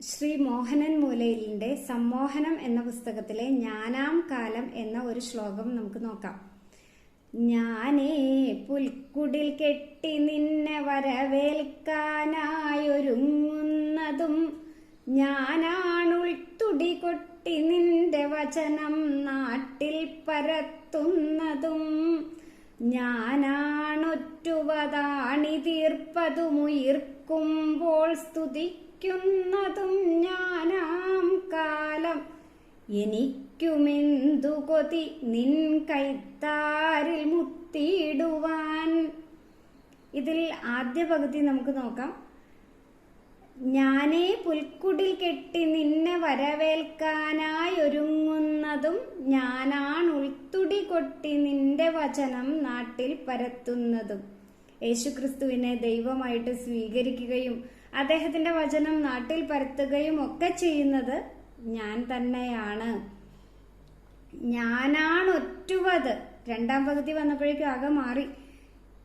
ശ്രീ മോഹനൻ മൂലയിലിന്റെ സമ്മോഹനം എന്ന പുസ്തകത്തിലെ ഞാനാം കാലം എന്ന ഒരു ശ്ലോകം നമുക്ക് നോക്കാം. ഞാനേ പുൽക്കുടിൽ കെട്ടി നിന്നെ വരവേൽക്കാനായൊരുങ്ങുന്നതും ഞാനാണുൾത്തുടി കൊട്ടി നിന്റെ വചനം നാട്ടിൽ പരത്തുന്നതും ഞാനാണൊറ്റുവതാണി തീർപ്പതുമുയിർക്കുമ്പോൾ സ്തുതിക്കുന്നതും ഞാനാം കാലം. എനിക്കുമെന്തു കൊതി നിൻ കൈത്താരിൽ മുത്തിയിടുവാൻ? ഇതിൽ ആദ്യ പകുതി നമുക്ക് നോക്കാം. ഞാനേ പുൽക്കുടിൽ കെട്ടി നിന്നെ വരവേൽക്കാനായി ഒരുങ്ങുന്നതും ഉൾത്തുടി കൊട്ടി നിന്റെ വചനം നാട്ടിൽ പരത്തുന്നതും. യേശുക്രിസ്തുവിനെ ദൈവമായിട്ട് സ്വീകരിക്കുകയും അദ്ദേഹത്തിന്റെ വചനം നാട്ടിൽ പരത്തുകയും ഒക്കെ ചെയ്യുന്നത് ഞാൻ തന്നെയാണ്. ഞാനാണ് ഒറ്റുവത് രണ്ടാം പകുതി വന്നപ്പോഴേക്കും ആകെ മാറി.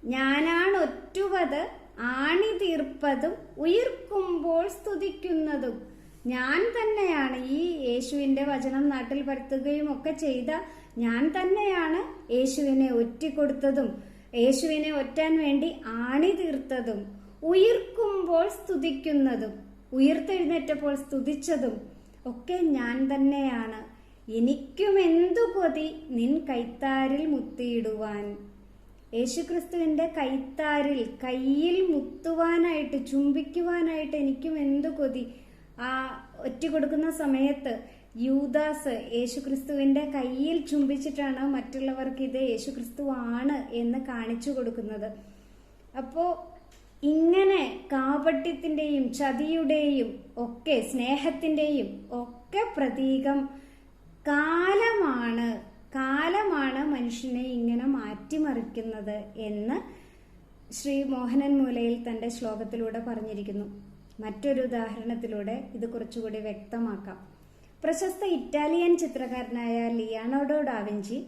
ഞാനാണ് ഒറ്റുവത് ആണി തീർപ്പതും ഉയർക്കുമ്പോൾ സ്തുതിക്കുന്നതും. ഞാൻ തന്നെയാണ് ഈ യേശുവിന്റെ വചനം നാട്ടിൽ പരത്തുകയും ഒക്കെ ചെയ്ത ഞാൻ തന്നെയാണ് യേശുവിനെ ഒറ്റിക്കൊടുത്തതും യേശുവിനെ ഒറ്റാൻ വേണ്ടി ആണി തീർത്തതും ഉയർക്കുമ്പോൾ സ്തുതിക്കുന്നതും ഉയർത്തെഴുന്നേറ്റപ്പോൾ സ്തുതിച്ചതും ഒക്കെ ഞാൻ തന്നെയാണ്. എനിക്കും എന്തു കൊതി നിൻ കൈത്താരിൽ മുത്തിയിടുവാൻ. യേശുക്രിസ്തുവിന്റെ കൈത്താരിൽ കയ്യിൽ മുത്തുവാനായിട്ട് ചുംബിക്കുവാനായിട്ട് എനിക്കും എന്തു കൊതി ആ ഒറ്റ കൊടുക്കുന്ന സമയത്ത് യൂദാസ് യേശുക്രിസ്തുവിന്റെ കയ്യിൽ ചുംബിച്ചിട്ടാണ് മറ്റുള്ളവർക്ക് ഇത് യേശുക്രിസ്തു ആണ് എന്ന് കാണിച്ചു കൊടുക്കുന്നത്. അപ്പോ ഇങ്ങനെ കാപട്യത്തിന്റെയും ചതിയുടെയും ഒക്കെ സ്നേഹത്തിന്റെയും ഒക്കെ പ്രതീകം കാലമാണ് കാലമാണ് മനുഷ്യനെ ഇങ്ങനെ മാറ്റിമറിക്കുന്നത് എന്ന് ശ്രീ മോഹനൻ മൂലയിൽ തന്റെ ശ്ലോകത്തിലൂടെ പറഞ്ഞിരിക്കുന്നു. മറ്റൊരു ഉദാഹരണത്തിലൂടെ ഇത് കുറച്ചുകൂടി വ്യക്തമാക്കാം. പ്രശസ്ത ഇറ്റാലിയൻ ചിത്രകാരനായ ലിയാനോഡോ ഡാവിഞ്ചി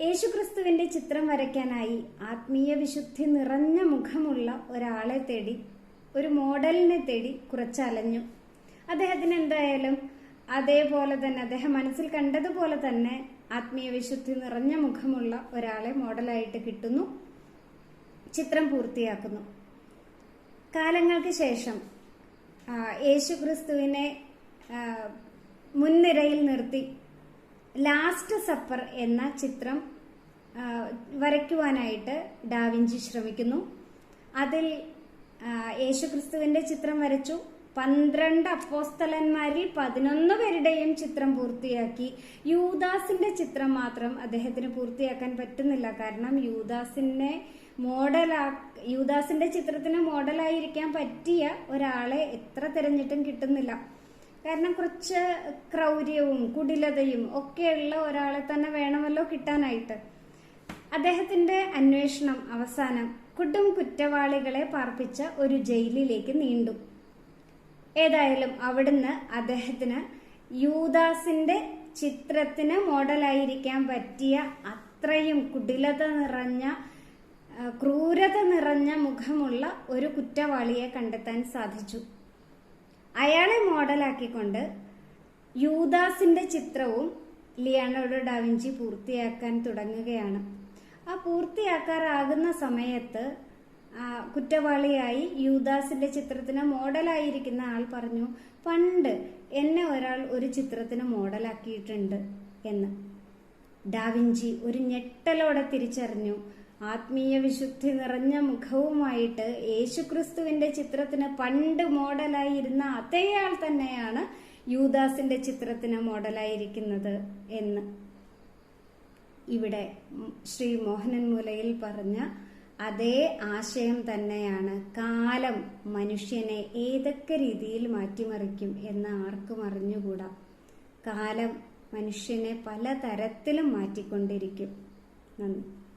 യേശുക്രിസ്തുവിന്റെ ചിത്രം വരയ്ക്കാനായി ആത്മീയ വിശുദ്ധി നിറഞ്ഞ മുഖമുള്ള ഒരാളെ തേടി ഒരു മോഡലിനെ തേടി കുറച്ചലഞ്ഞു. അദ്ദേഹത്തിന് എന്തായാലും അതേപോലെ തന്നെ അദ്ദേഹം മനസ്സിൽ കണ്ടതുപോലെ തന്നെ ആത്മീയ വിശുദ്ധി നിറഞ്ഞ മുഖമുള്ള ഒരാളെ മോഡലായിട്ട് കിട്ടുന്നു. ചിത്രം പൂർത്തിയാക്കുന്നു. കാലങ്ങൾക്ക് ശേഷം യേശു ക്രിസ്തുവിനെ മുൻനിരയിൽ നിർത്തി ലാസ്റ്റ് സപ്പർ എന്ന ചിത്രം വരയ്ക്കുവാനായിട്ട് ഡാവിഞ്ചി ശ്രമിക്കുന്നു. അതിൽ യേശുക്രിസ്തുവിന്റെ ചിത്രം വരച്ചു. പന്ത്രണ്ട് അപ്പോസ്തലന്മാരിൽ പതിനൊന്ന് പേരുടെയും ചിത്രം പൂർത്തിയാക്കി. യൂദാസിന്റെ ചിത്രം മാത്രം അദ്ദേഹത്തിന് പൂർത്തിയാക്കാൻ പറ്റുന്നില്ല. കാരണം യൂദാസിനെ മോഡലാ യൂദാസിന്റെ ചിത്രത്തിന് മോഡലായിരിക്കാൻ പറ്റിയ ഒരാളെ എത്ര തിരഞ്ഞിട്ടും കിട്ടുന്നില്ല. കാരണം കുറച്ച് ക്രൗര്യവും കുടിലതയും ഒക്കെയുള്ള ഒരാളെ തന്നെ വേണമല്ലോ കിട്ടാനായിട്ട്. അദ്ദേഹത്തിന്റെ അന്വേഷണം അവസാനം കൊടും കുറ്റവാളികളെ പാർപ്പിച്ച ഒരു ജയിലിലേക്ക് നീണ്ടു. ഏതായാലും അവിടുന്ന് അദ്ദേഹത്തിന് യൂദാസിന്റെ ചിത്രത്തിന് മോഡലായിരിക്കാൻ പറ്റിയ അത്രയും കുടിലത നിറഞ്ഞ ക്രൂരത നിറഞ്ഞ മുഖമുള്ള ഒരു കുറ്റവാളിയെ കണ്ടെത്താൻ സാധിച്ചു. അയാളെ മോഡലാക്കിക്കൊണ്ട് യൂദാസിന്റെ ചിത്രവും ലിയാണോഡ് ഡാവിഞ്ചി പൂർത്തിയാക്കാൻ തുടങ്ങുകയാണ്. ആ പൂർത്തിയാക്കാറാകുന്ന സമയത്ത് കുറ്റവാളിയായി യൂദാസിന്റെ ചിത്രത്തിന് മോഡലായിരിക്കുന്ന ആൾ പറഞ്ഞു പണ്ട് എന്നെ ഒരാൾ ഒരു ചിത്രത്തിന് മോഡലാക്കിയിട്ടുണ്ട് എന്ന്. ഡാവിഞ്ചി ഒരു ഞെട്ടലോടെ തിരിച്ചറിഞ്ഞു. ആത്മീയ വിശുദ്ധി നിറഞ്ഞ മുഖവുമായിട്ട് യേശുക്രിസ്തുവിന്റെ ചിത്രത്തിന് പണ്ട് മോഡലായിരുന്ന അതേയാൾ തന്നെയാണ് യൂദാസിന്റെ ചിത്രത്തിന് മോഡലായിരിക്കുന്നത് എന്ന്. ഇവിടെ ശ്രീ മോഹനൻ മൂലയിൽ പറഞ്ഞ അതേ ആശയം തന്നെയാണ് കാലം മനുഷ്യനെ ഏതൊക്കെ രീതിയിൽ മാറ്റിമറിക്കും എന്ന് ആർക്കും അറിഞ്ഞുകൂടാ. കാലം മനുഷ്യനെ പലതരത്തിലും മാറ്റിക്കൊണ്ടിരിക്കും. നന്ദി.